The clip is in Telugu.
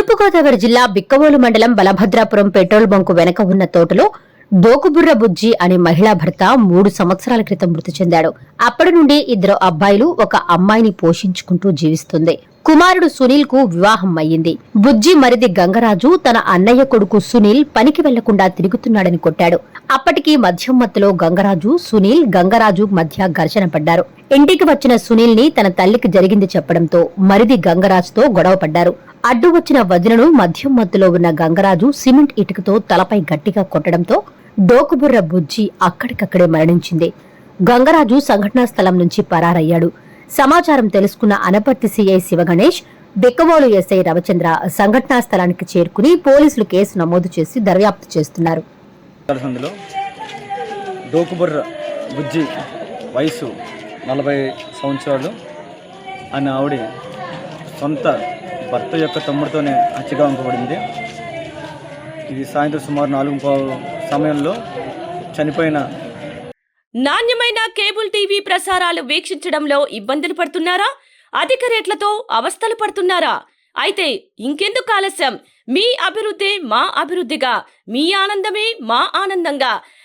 తూర్పుగోదావరి జిల్లా బిక్కవోలు మండలం బలభద్రాపురం పెట్రోల్ బంకు వెనక ఉన్న తోటలో దోకుబుర్ర బుజ్జి అనే మహిళా భర్త మూడు సంవత్సరాల క్రితం మృతి చెందాడు. అప్పటి నుండి ఇద్దరు అబ్బాయిలు ఒక అమ్మాయిని పోషించుకుంటూ జీవిస్తుంది. కుమారుడు సునీల్కు వివాహం అయ్యింది. బుజ్జి మరిది గంగరాజు తన అన్నయ్య కొడుకు సునీల్ పనికి వెళ్ళకుండా తిరుగుతున్నాడని కొట్టాడు. అప్పటికి మద్యం మత్తులో గంగరాజు సునీల్ గంగరాజు మధ్య ఘర్షణ పడ్డారు. ఇంటికి వచ్చిన సునీల్ని తన తల్లికి జరిగింది చెప్పడంతో మరిది గంగరాజుతో గొడవ పడ్డారు. అడ్డు వచ్చిన మధ్యం మధ్యలో ఉన్న గంగరాజు సిమెంట్ ఇటుకతో తలపై గట్టిగా కొట్టడంతో డోకుబుర్ర బుజ్జి అక్కడికక్కడే మరణించింది. గంగరాజు సంఘటనా స్థలం నుంచి పరారయ్యాడు. సమాచారం తెలుసుకున్న అనపర్తి సిఐ శివగణేష్ బిక్కవోలు ఎస్ఐ రవిచంద్ర సంఘటనా స్థలానికి చేరుకుని పోలీసులు కేసు నమోదు చేసి దర్యాప్తు చేస్తున్నారు. డోకుబుర్ర బుజ్జి వయసు నలభై సంవత్సరాలు. అని ఆవిడ సొంత భర్త యొక్క తమ్ముడితోనే హత్యగా ఉంపబడింది. ఇది సాయంత్రం సుమారు నాలుగు సమయంలో చనిపోయిన నాణ్యమైన కేబుల్ టీవీ ప్రసారాలు వీక్షించడంలో ఇబ్బందులు పడుతున్నారా? అధిక రేట్లతో అవస్థలు పడుతున్నారా? అయితే ఇంకెందుకు ఆలస్యం? మీ అభివృద్ధి మా అభివృద్ధిగా మీ ఆనందమే మా ఆనందంగా.